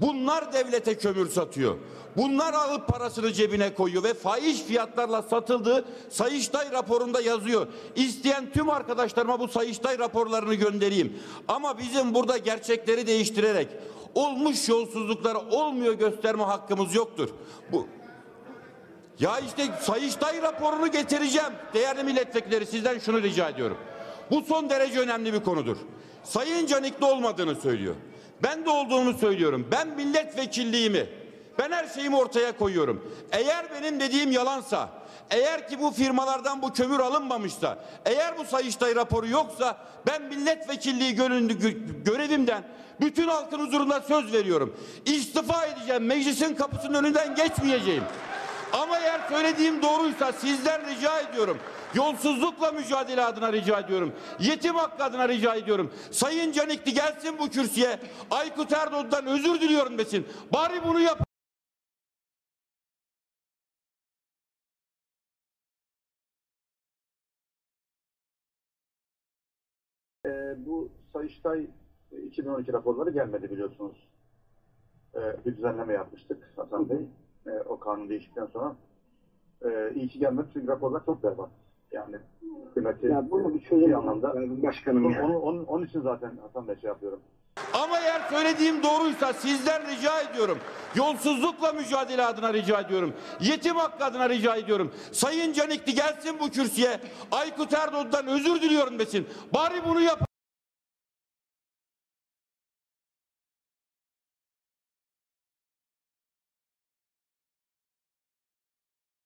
Bunlar devlete kömür satıyor. Bunlar alıp parasını cebine koyuyor ve faiz fiyatlarla satıldığı Sayıştay raporunda yazıyor. İsteyen tüm arkadaşlarıma bu Sayıştay raporlarını göndereyim. Ama bizim burada gerçekleri değiştirerek olmuş yolsuzlukları olmuyor gösterme hakkımız yoktur. Bu ya işte Sayıştay raporunu getireceğim. Değerli milletvekilleri sizden şunu rica ediyorum. Bu son derece önemli bir konudur. Sayın Canik'te olmadığını söylüyor. Ben de olduğunu söylüyorum. Ben milletvekilliğimi, ben her şeyimi ortaya koyuyorum. Eğer benim dediğim yalansa, eğer ki bu firmalardan bu kömür alınmamışsa, eğer bu Sayıştay raporu yoksa ben milletvekilliği görevimden bütün halkın huzurunda söz veriyorum. İstifa edeceğim. Meclisin kapısının önünden geçmeyeceğim. Eğer söylediğim doğruysa sizden rica ediyorum. Yolsuzlukla mücadele adına rica ediyorum. Yetim hakkı adına rica ediyorum. Sayın Canikli gelsin bu kürsüye. Aykut Erdoğan'dan özür diliyorum desin. Bari bunu yap. Ee, bu Sayıştay e, 2012 raporları gelmedi biliyorsunuz. Ee, bir düzenleme yapmıştık Hasan Bey. Ee, o kanun değiştikten sonra. Ee, iyi ki gelmedi çünkü raporlar çok berbat. Yani kıymeti Ya bunu bir çözüm bir anlamda. başkanım Onu, ya. onu- onun, onun için zaten Hasan Bey şey yapıyorum. Ama eğer söylediğim doğruysa sizden rica ediyorum. Yolsuzlukla mücadele adına rica ediyorum. Yetim hakkı adına rica ediyorum. Sayın Canikli gelsin bu kürsüye. Aykut Erdoğan'dan özür diliyorum desin. Bari bunu yap.